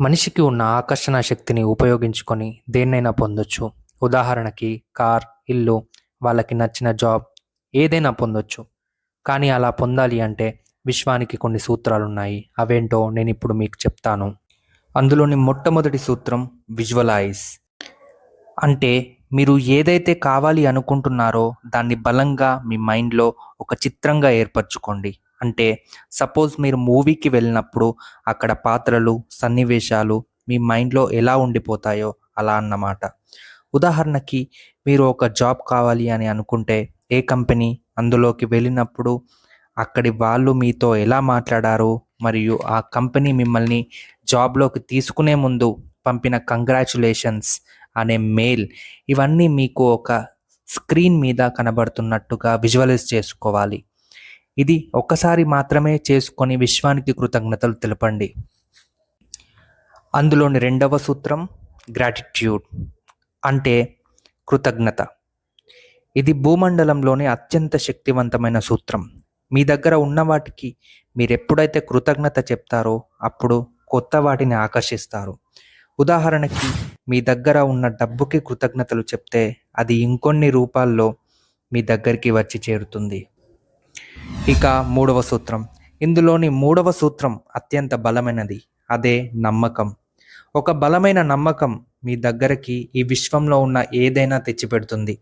మనిషికి ఉన్న ఆకర్షణ శక్తిని ఉపయోగించుకొని దేన్నైనా పొందొచ్చు. ఉదాహరణకి కార్ ఇల్లు వాళ్ళకి నచ్చిన జాబ్ ఏదైనా పొందొచ్చు. కానీ అలా పొందాలి అంటే విశ్వానికి కొన్ని సూత్రాలు ఉన్నాయి అవేంటో నేను ఇప్పుడు మీకు చెప్తాను. అందులోని మొట్టమొదటి సూత్రం విజువలైజ్. అంటే మీరు ఏదైతే కావాలి అనుకుంటున్నారో దాన్ని బలంగా మీ మైండ్లో ఒక చిత్రంగా ఏర్పరచుకోండి. అంటే సపోజ్ మీరు మూవీకి వెళ్ళినప్పుడు అక్కడ పాత్రలు సన్నివేశాలు మీ మైండ్లో ఎలా ఉండిపోతాయో అలా అన్నమాట. ఉదాహరణకి మీరు ఒక జాబ్ కావాలి అని అనుకుంటే ఏ కంపెనీ అందులోకి వెళ్ళినప్పుడు అక్కడి వాళ్ళు మీతో ఎలా మాట్లాడారు మరియు ఆ కంపెనీ మిమ్మల్ని జాబ్లోకి తీసుకునే ముందు పంపిన కంగ్రాచులేషన్స్ అనే మెయిల్ ఇవన్నీ మీకు ఒక స్క్రీన్ మీద కనబడుతున్నట్టుగా విజువలైజ్ చేసుకోవాలి. ఇది ఒక్కసారి మాత్రమే చేసుకొని విశ్వానికి కృతజ్ఞతలు తెలపండి. అందులోని రెండవ సూత్రం గ్రాటిట్యూడ్ అంటే కృతజ్ఞత. ఇది భూమండలంలోని అత్యంత శక్తివంతమైన సూత్రం. మీ దగ్గర ఉన్న వాటికి మీరు ఎప్పుడైతే కృతజ్ఞత చెప్తారో అప్పుడు కొత్త వాటిని ఆకర్షిస్తారు. ఉదాహరణకి మీ దగ్గర ఉన్న డబ్బుకి కృతజ్ఞతలు చెప్తే అది ఇంకొన్ని రూపాల్లో మీ దగ్గరికి వచ్చి చేరుతుంది. ఇక మూడవ సూత్రం. ఇందులోని మూడవ సూత్రం అత్యంత బలమైనది. అదే నమ్మకం. ఒక బలమైన నమ్మకం మీ దగ్గరికి ఈ విశ్వంలో ఉన్న ఏదైనా తెచ్చిపెడుతుంది.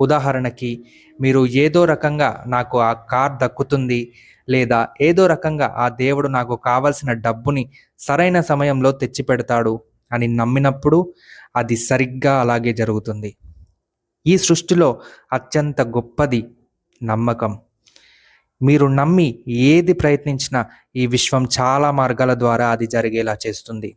ఉదాహరణకి మీరు ఏదో రకంగా నాకు ఆ కార్ దక్కుతుంది లేదా ఏదో రకంగా ఆ దేవుడు నాకు కావలసిన డబ్బుని సరైన సమయంలో తెచ్చిపెడతాడు అని నమ్మినప్పుడు అది సరిగ్గా అలాగే జరుగుతుంది. ఈ సృష్టిలో అత్యంత గొప్పది నమ్మకం. మీరు నమ్మి ఏది ప్రయత్నించినా ఈ విశ్వం చాలా మార్గాల ద్వారా అది జరిగేలా చేస్తుంది.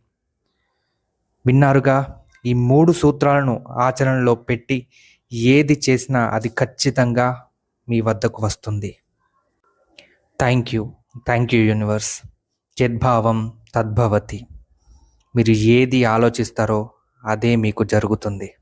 విన్నారుగా ఈ మూడు సూత్రాలను ఆచరణలో పెట్టి ఏది చేసినా అది ఖచ్చితంగా మీ వద్దకు వస్తుంది. Thank you. Thank you universe. యద్భావం తద్భవతి. మీరు ఏది ఆలోచిస్తారో అదే మీకు జరుగుతుంది.